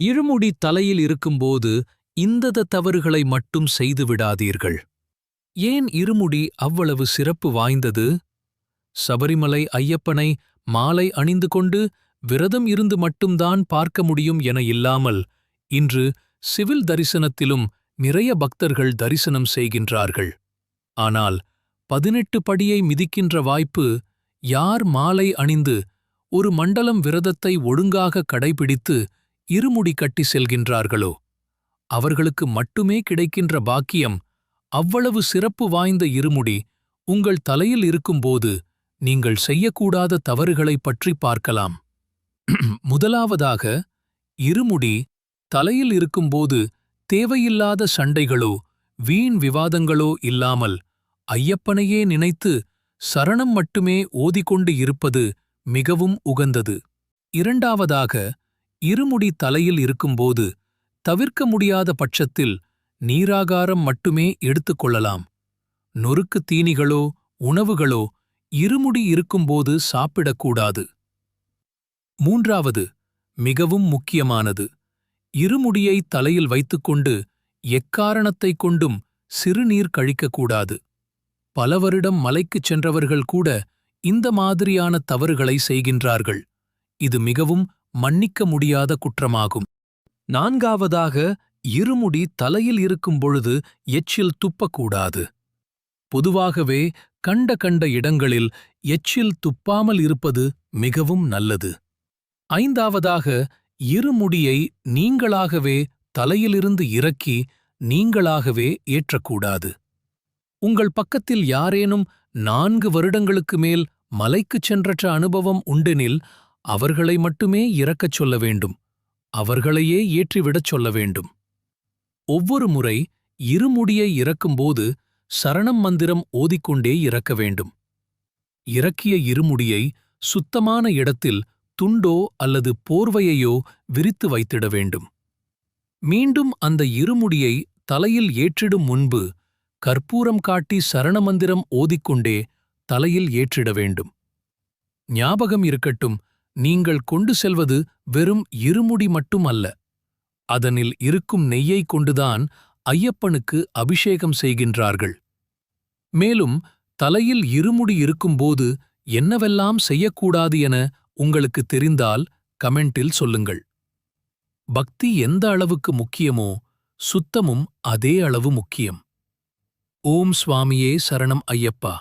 இருமுடி தலையில் இருக்கும்போது இந்தத தவறுகளை மட்டும் செய்து விடாதீர்கள். ஏன் இருமுடி அவ்வளவு சிறப்பு வாய்ந்தது? சபரிமலை ஐயப்பனை மாலை அணிந்து கொண்டு விரதம் இருந்து மட்டும்தான் பார்க்க முடியும் என இல்லாமல் இன்று சிவில் தரிசனத்திலும் நிறைய பக்தர்கள் தரிசனம் செய்கின்றார்கள். ஆனால் பதினெட்டு படியை மிதிக்கின்ற வாய்ப்பு யார் மாலை அணிந்து ஒரு மண்டலம் விரதத்தை ஒழுங்காக கடைபிடித்து இருமுடி கட்டி செல்கின்றார்களோ? அவர்களுக்கு மட்டுமே கிடைக்கின்ற பாக்கியம் அவ்வளவு சிறப்பு வாய்ந்த இருமுடி உங்கள் தலையில் இருக்கும்போது நீங்கள் செய்யக்கூடாத தவறுகளைப் பற்றி பார்க்கலாம். முதலாவதாக இருமுடி தலையில் இருக்கும்போது தேவையில்லாத சண்டைகளோ வீண் விவாதங்களோ இல்லாமல் ஐயப்பனையே நினைத்து சரணம் மட்டுமே ஓதிக்கொண்டு இருப்பது மிகவும் உகந்தது. இரண்டாவதாக இருமுடி தலையில் இருக்கும்போது தவிர்க்க முடியாத பட்சத்தில் நீராகாரம் மட்டுமே எடுத்துக்கொள்ளலாம் நொறுக்கு தீனிகளோ உணவுகளோ இருமுடி இருக்கும்போது சாப்பிடக்கூடாது. மூன்றாவது மிகவும் முக்கியமானது. இருமுடியை தலையில் வைத்துக்கொண்டு எக்காரணத்தைக் கொண்டும் சிறுநீர் கழிக்கக்கூடாது. பல வருடம் மலைக்குச் சென்றவர்கள் கூட இந்த மாதிரியான தவறுகளை செய்கின்றார்கள். இது மிகவும் மன்னிக்க முடியாத குற்றமாகும். நான்காவதாக இருமுடி தலையில் இருக்கும் பொழுது எச்சில் துப்பக்கூடாது. பொதுவாகவே கண்ட கண்ட இடங்களில் எச்சில் துப்பாமல் இருப்பது மிகவும் நல்லது. ஐந்தாவதாக இருமுடியை நீங்களாகவே தலையிலிருந்து இறக்கி நீங்களாகவே ஏற்றக்கூடாது. உங்கள் பக்கத்தில் யாரேனும் நான்கு வருடங்களுக்கு மேல் மலைக்குச் சென்றற்ற அனுபவம் உண்டெனில் அவர்களை மட்டுமே இறக்கச் சொல்ல வேண்டும். அவர்களையே ஏற்றிவிடச் சொல்ல வேண்டும். ஒவ்வொரு முறை இருமுடியை இறக்கும்போது சரணம் மந்திரம் ஓதிக்கொண்டே இறக்க வேண்டும். இறக்கிய இருமுடியை சுத்தமான இடத்தில் துண்டோ அல்லது போர்வையையோ விரித்து வைத்திட வேண்டும். மீண்டும் அந்த இருமுடியை தலையில் ஏற்றிடும் முன்பு கற்பூரம் காட்டி சரணமந்திரம் ஓதிக்கொண்டே தலையில் ஏற்றிட வேண்டும். ஞாபகம் இருக்கட்டும் நீங்கள் கொண்டு செல்வது வெறும் இருமுடி மட்டும் அல்ல அதனில் இருக்கும் நெய்யைக் கொண்டுதான் ஐயப்பனுக்கு அபிஷேகம் செய்கின்றார்கள். மேலும் தலையில் இருமுடி இருக்கும்போது என்னவெல்லாம் செய்யக்கூடாது என உங்களுக்கு தெரிந்தால் கமெண்டில் சொல்லுங்கள். பக்தி எந்த அளவுக்கு முக்கியமோ சுத்தமும் அதே அளவு முக்கியம். ஓம் சுவாமியே சரணம் ஐயப்பா.